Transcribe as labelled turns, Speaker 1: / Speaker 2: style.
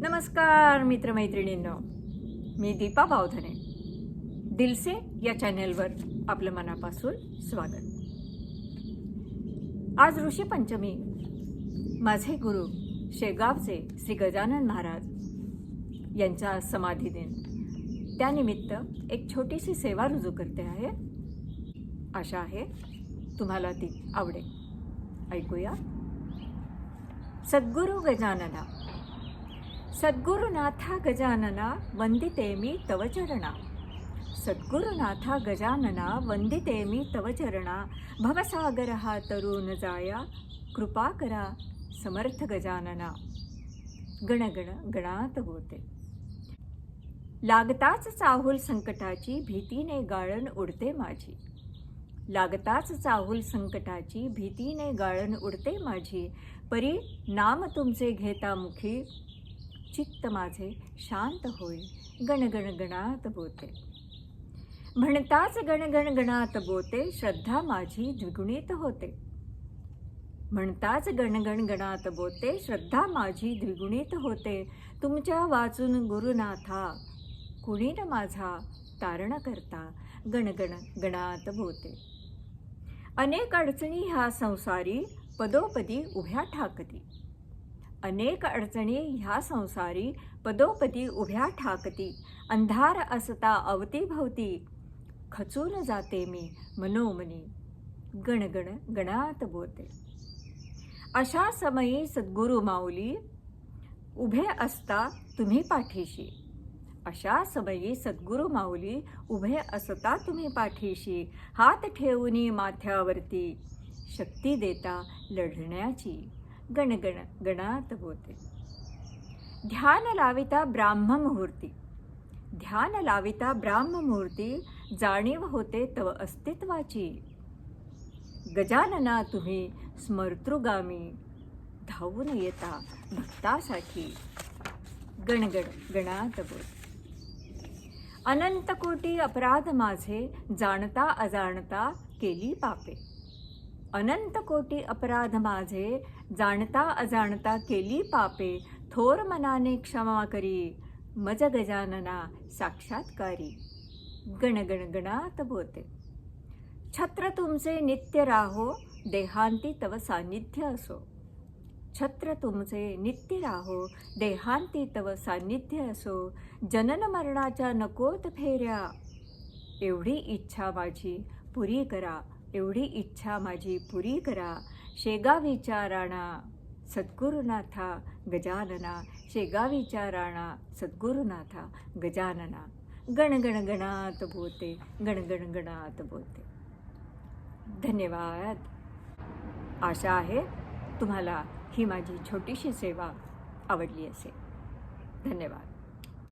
Speaker 1: नमस्कार मित्रमैत्रिणींनो. मी दीपा भावधने दिलसे या चॅनेलवर आपलं मनापासून स्वागत. आज ऋषी पंचमी. माझे गुरु शेगावचे श्री गजानन महाराज यांचा समाधी दिन. त्यानिमित्त एक छोटीशी सेवा रुजू करते आहे. आशा आहे तुम्हाला ती आवडेल. ऐकूया. सद्गुरु गजानना. सद्गुरुनाथा गजानना वंदिते मी तव चरणा। सद्गुरुनाथा गजानना वंदिते मी तव चरणा। भवसागर हा तरुण जाया कृपा करा समर्थ गजानना। गणगण गणात होते लागताच चाहूल संकटाची भीतीने गाळण उडते माझी। लागताच चाहूल संकटाची भीतीने गाळण उडते माझी। परी नाम तुमचे घेता मुखी चित्त माझे शांत होई गणगण गणात बोते. म्हणताच गणगण गणात बोते श्रद्धा माझी द्विगुणित होते. म्हणताच गणगण गणात बोते श्रद्धा माझी द्विगुणित होते. तुमच्या वाचून गुरुनाथा कुणी न माझा तारण करता गणगण गणात बोते. अनेक अडचणी ह्या संसारी पदोपदी उभ्या ठाकती. अनेक अडचणी ह्या संसारी पदोपदी उभ्या ठाकती अंधार असता अवतीभवती. खचून जाते मी मनोमनी. गणगण गणात बोते. अशा समयी सद्गुरु माऊली उभे असता तुम्ही पाठीशी. अशा समयी सद्गुरु माऊली उभे असता तुम्ही पाठीशी. हात ठेवूनी माथ्यावरती शक्ती देता लढण्याची. गणगण गणात होते. ध्यान लाविता ब्राह्म मुहूर्ती. ध्यान लाविता ब्राह्ममुहूर्ती जाणीव होते तव अस्तित्वाची. गजानना तुम्ही स्मर्तृगामी धावून येता भक्तासाठी. गणगण गणात बोलते अनंत कोटी अपराध माझे जाणता अजाणता केली पापे. अनंत कोटी अपराध माझे जाणता अजाणता केली पापे थोर मनाने क्षमा करी मज गजानना साक्षात्कारी. गणगणगणात बोते. छत्र तुमचे नित्य राहो देहांती तव सान्निध्य असो. छत्र तुमचे नित्य राहो देहांती तव सान्निध्य असो. जनन मरणाच्या नकोत फेऱ्या. एवढी इच्छा माझी पुरी करा. एवढी इच्छा माझी पुरी करा. शेगावीच्या राणा सद्गुरुनाथा गजानना. शेगावीच्या राणा सद्गुरुनाथा गजानना. गणगणगणात बोते गणगण बोते धन्यवाद. आशा आहे तुम्हाला ही माझी छोटीशी सेवा आवडली असेल. धन्यवाद.